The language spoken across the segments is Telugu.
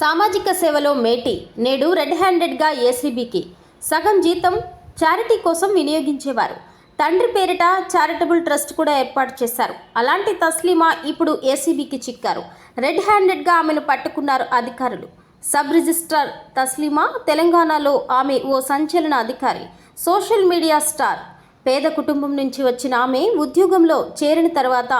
సామాజిక సేవలో మేటి నేడు రెడ్ హ్యాండెడ్గా ఏసీబీకి. సగం జీతం చారిటీ కోసం వినియోగించేవారు. తండ్రి పేరిట చారిటబుల్ ట్రస్ట్ కూడా ఏర్పాటు చేశారు. అలాంటి తస్లీమా ఇప్పుడు ఏసీబీకి చిక్కారు. రెడ్ హ్యాండెడ్గా ఆమెను పట్టుకున్నారు అధికారులు. సబ్ రిజిస్ట్రార్ తస్లీమా తెలంగాణలో ఆమె ఓ సంచలన అధికారి సోషల్ మీడియా స్టార్. పేద కుటుంబం నుంచి వచ్చిన ఆమె ఉద్యోగంలో చేరిన తర్వాత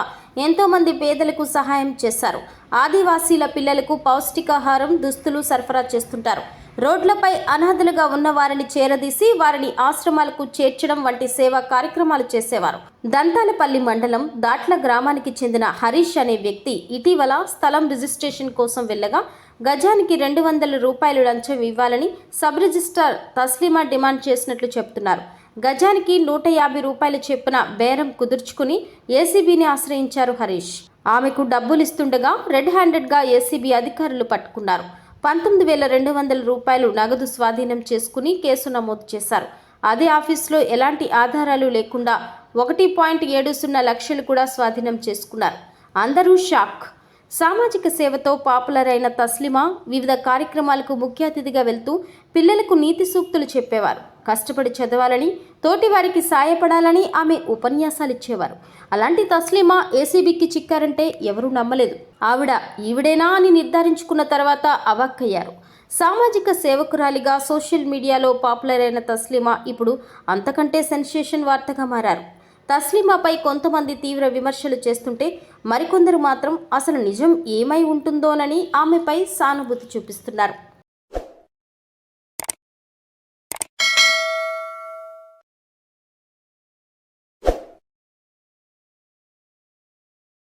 ఎంతోమంది పేదలకు సహాయం చేశారు. ఆదివాసీల పిల్లలకు పౌష్టికాహారం దుస్తులు సరఫరా చేస్తుంటారు. రోడ్లపై అనాథలుగా ఉన్న వారిని చేరదీసి వారిని ఆశ్రమాలకు చేర్చడం వంటి సేవా కార్యక్రమాలు చేసేవారు. దంతాలపల్లి మండలం దాట్ల గ్రామానికి చెందిన హరీష్ అనే వ్యక్తి ఇటీవల స్థలం రిజిస్ట్రేషన్ కోసం వెళ్ళగా గజానికి రెండు వందల రూపాయలు లంచం ఇవ్వాలని సబ్ రిజిస్ట్రార్ తస్లీమా డిమాండ్ చేసినట్లు చెబుతున్నారు. గజానికి నూట యాభై రూపాయల చొప్పున బేరం కుదుర్చుకుని ఏసీబీని ఆశ్రయించారు హరీష్. ఆమెకు డబ్బులు ఇస్తుండగా రెడ్ హ్యాండెడ్గా ఏసీబీ అధికారులు పట్టుకున్నారు. పంతొమ్మిది వేల రెండు వందల రూపాయలు నగదు స్వాధీనం చేసుకుని కేసు నమోదు చేశారు. అదే ఆఫీసులో ఎలాంటి ఆధారాలు లేకుండా ఒకటి పాయింట్ ఏడు సున్నా లక్షలు కూడా స్వాధీనం చేసుకున్నారు. అందరూ షాక్. సామాజిక సేవతో పాపులర్ అయిన తస్లిమా వివిధ కార్యక్రమాలకు ముఖ్య అతిథిగా వెళ్తూ పిల్లలకు నీతి సూక్తులు చెప్పేవారు. కష్టపడి చదవాలని తోటి వారికి సాయపడాలని ఆమె ఉపన్యాసాలు ఇచ్చేవారు అలాంటి తస్లిమా ఏసీబీకి చిక్కారంటే ఎవరూ నమ్మలేదు. ఆవిడ ఈవిడేనా అని నిర్ధారించుకున్న తర్వాత అవాక్కయ్యారు. సామాజిక సేవకురాలిగా సోషల్ మీడియాలో పాపులర్ అయిన తస్లిమా ఇప్పుడు అంతకంటే సెన్సేషన్ వార్తగా మారారు. తస్లీమాపై కొంతమంది తీవ్ర విమర్శలు చేస్తుంటే మరికొందరు మాత్రం అసలు నిజం ఏమై ఉంటుందోనని ఆమెపై సానుభూతి చూపిస్తున్నారు.